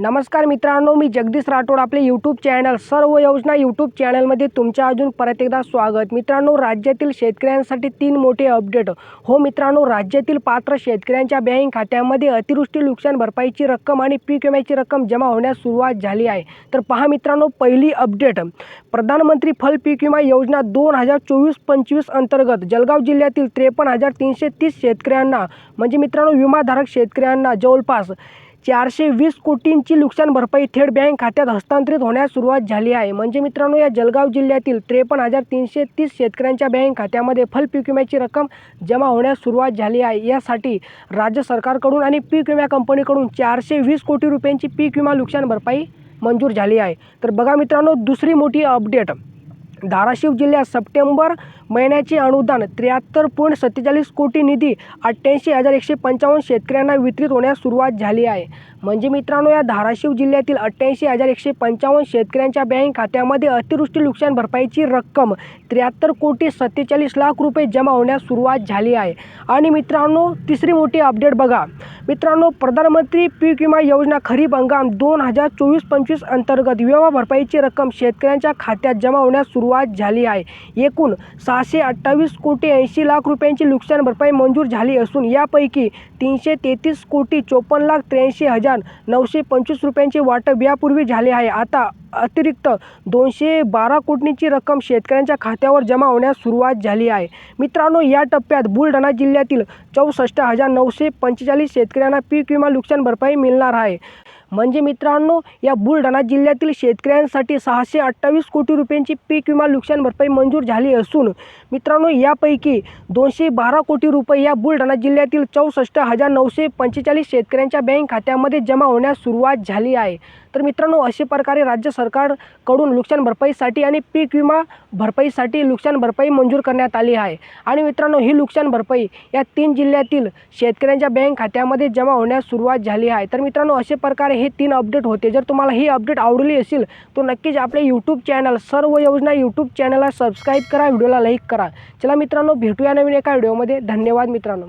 नमस्कार मित्रांनो मी जगदीश राठोड आपले यूट्यूब चॅनल सर्व योजना यूट्यूब चॅनलमध्ये तुमच्या अजून परत एकदा स्वागत. मित्रांनो राज्यातील शेतकऱ्यांसाठी तीन मोठे अपडेट हो मित्रांनो राज्यातील पात्र शेतकऱ्यांच्या बँक खात्यामध्ये अतिवृष्टी नुकसान भरपाईची रक्कम आणि पीक विम्याची रक्कम जमा होण्यास सुरुवात झाली आहे. तर पहा मित्रांनो पहिली अपडेट प्रधानमंत्री फल पीक विमा योजना दोन हजार चोवीस पंचवीस अंतर्गत जळगाव जिल्ह्यातील त्रेपन्न हजार तीनशे तीस शेतकऱ्यांना म्हणजे मित्रांनो विमाधारक शेतकऱ्यांना जवळपास चारशे वीस कोटींची नुकसान भरपाई थेट बँक खात्यात हस्तांतरित होण्यास सुरुवात झाली आहे. म्हणजे मित्रांनो या जळगाव जिल्ह्यातील त्रेपन्न हजार तीनशे तीस शेतकऱ्यांच्या बँक खात्यामध्ये फल पीक विम्याची रक्कम जमा होण्यास सुरुवात झाली आहे. यासाठी राज्य सरकारकडून आणि पीक विमा कंपनीकडून चारशे वीस कोटी रुपयांची पीक विमा नुकसान भरपाई मंजूर झाली आहे. तर बघा मित्रांनो दुसरी मोठी अपडेट. धाराशिव जिल्ह्यात सप्टेंबर महिन्याचे अनुदान त्र्याहत्तर पॉईंट सत्तेचाळीस कोटी निधी अठ्ठ्याऐंशी हजार एकशे पंचावन्न शेतकऱ्यांना वितरित होण्यास सुरुवात झाली आहे. म्हणजे मित्रांनो या धाराशिव जिल्ह्यातील अठ्ठ्याऐंशी हजार एकशे पंचावन्न शेतकऱ्यांच्या बँक खात्यामध्ये अतिवृष्टी नुकसान भरपाईची रक्कम त्र्याहत्तर कोटी सत्तेचाळीस लाख रुपये जमा होण्यास सुरुवात झाली आहे. आणि मित्रांनो तिसरी मोठी अपडेट बघा. मित्रांनो प्रधानमंत्री पीक विमा योजना खरीप हंगाम दोन हजार चोवीस पंचवीस अंतर्गत विमा भरपाईची रक्कम शेतकऱ्यांच्या खात्यात जमा होण्यास सुरुवात झाली आहे. एकूण सहाशे अठ्ठावीस कोटी ऐंशी लाख रुपयांची नुकसान भरपाई मंजूर झाली असून यापैकी तीनशे तेहतीस कोटी चोपन्न लाख त्र्याऐंशी हजार नऊशे पंचवीस रुपयांचे वाटप यापूर्वी झाले आहे. आता अतिरिक्त दोनशे बारा कोटींची रक्कम शेतकऱ्यांच्या खात्यावर जमा होण्यास सुरुवात झाली आहे. मित्रांनो या टप्प्यात बुलढाणा जिल्ह्यातील चौसष्ट हजार नऊशे पंचेचाळीस शेतकऱ्यांना पीक विमा नुकसान भरपाई मिळणार आहे. म्हणजे मित्रांनो या बुलढाणा जिल्ह्यातील शेतकऱ्यांसाठी सहाशे अठ्ठावीस कोटी रुपयांची पीक विमा नुकसान भरपाई मंजूर झाली असून मित्रांनो यापैकी दोनशे बारा कोटी रुपये या बुलढाणा जिल्ह्यातील चौसष्ट हजार नऊशे पंचेचाळीस शेतकऱ्यांच्या बँक खात्यामध्ये जमा होण्यास सुरुवात झाली आहे. तर मित्रांनो अशा प्रकारे राज्य सरकारकडून नुकसान भरपाईसाठी आणि पीक विमा भरपाईसाठी नुकसान भरपाई मंजूर करण्यात आली आहे. आणि मित्रांनो ही नुकसान भरपाई या तीन जिल्ह्यातील शेतकऱ्यांच्या बँक खात्यामध्ये जमा होण्यास सुरुवात झाली आहे. तर मित्रांनो असे प्रकारे हे तीन अपडेट होते. जर तुम्हाला ही अपडेट आवडली असेल तर नक्कीच आपले यूट्यूब चॅनल सर्व योजना यूट्यूब चॅनलला सबस्क्राईब करा व्हिडिओला लाईक करा. चला मित्रांनो भेटूया नवीन एका व्हिडिओमध्ये. धन्यवाद मित्रांनो.